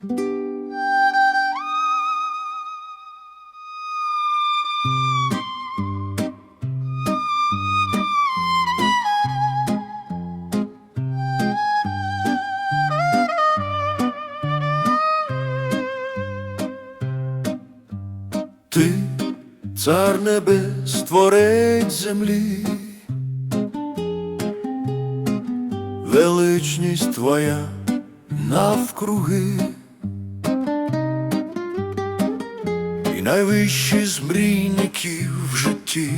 Ти, цар небес, творець землі, величність твоя навкруги, і найвищий з мрійників в житті,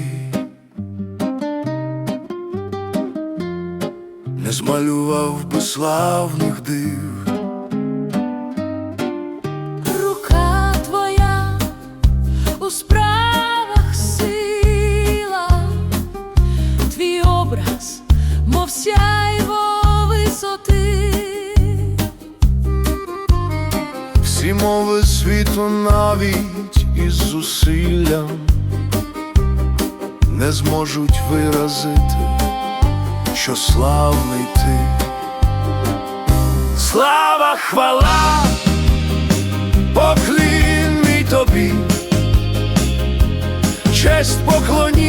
не змалював би славних див. Рука твоя у справах сила, твій образ, мов сяйво висоти, Всі мови світу навіть із зусиллям не зможуть виразити, що славний ти. Слава, хвала, поклін мій тобі, честь поклоніння,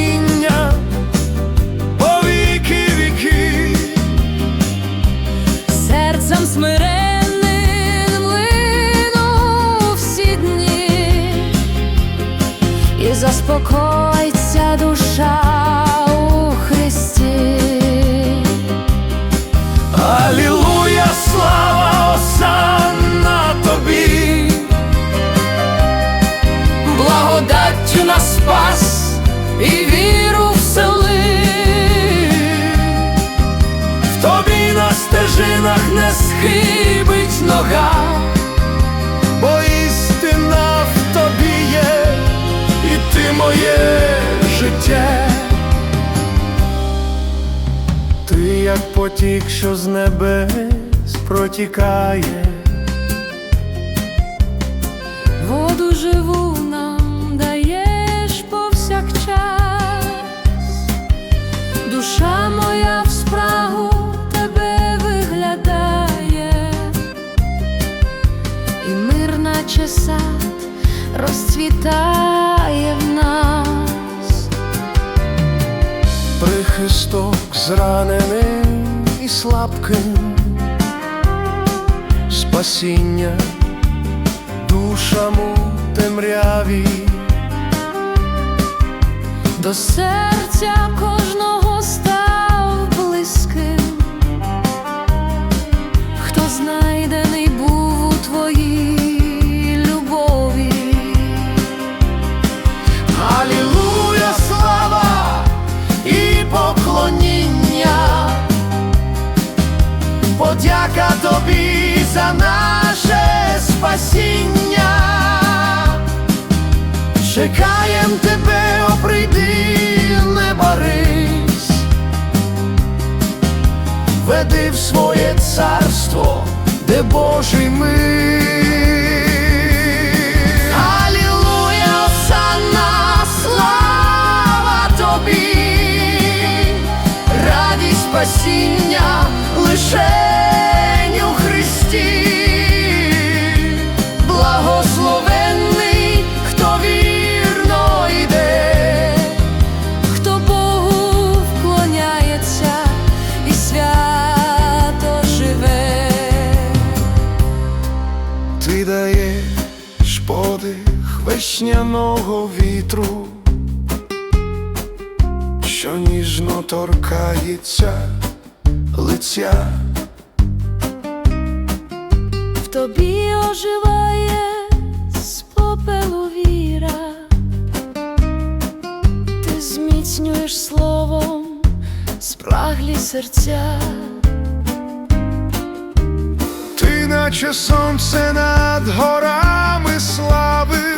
заспокоїться душа у Христі. Алілуя, слава осанна тобі, благодаттю нас спас і віру всели. в тобі на стежинах не схибить нога, моє життя. Ти як потік, що з небес протікає. Воду живу Прихисток зраненим і слабким, спасіння душам у темряві, До серця спасіння. Чекаєм тебе, о прийди, не барись, веди в своє царство, де Божий мир. Алілуя, осанна, слава тобі, радість спасіння лишень весняного вітру, що ніжно торкається лиця. В тобі оживає з попелу віра, ти зміцнюєш словом спраглі серця. Ти, наче сонце над горами слави,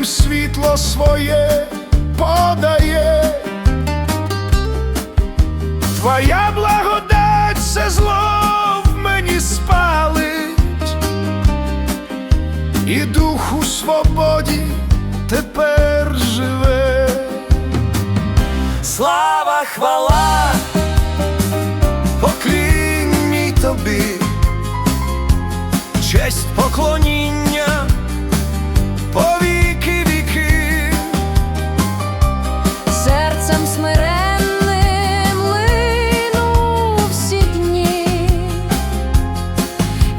праведним світло своє подає. Твоя благодать все зло в мені спалить, і дух у свободі тепер живе. Слава, хвала,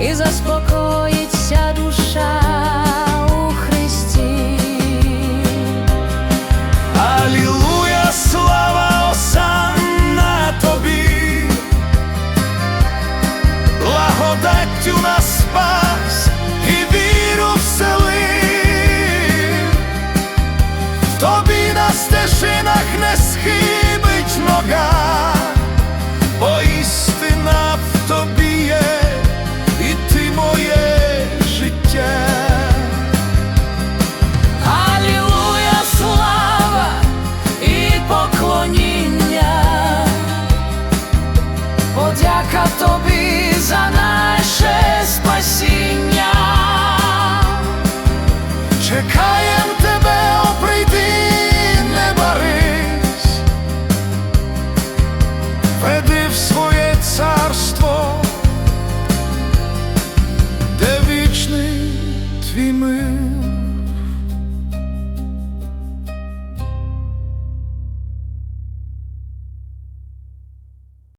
і заспокоїться душа,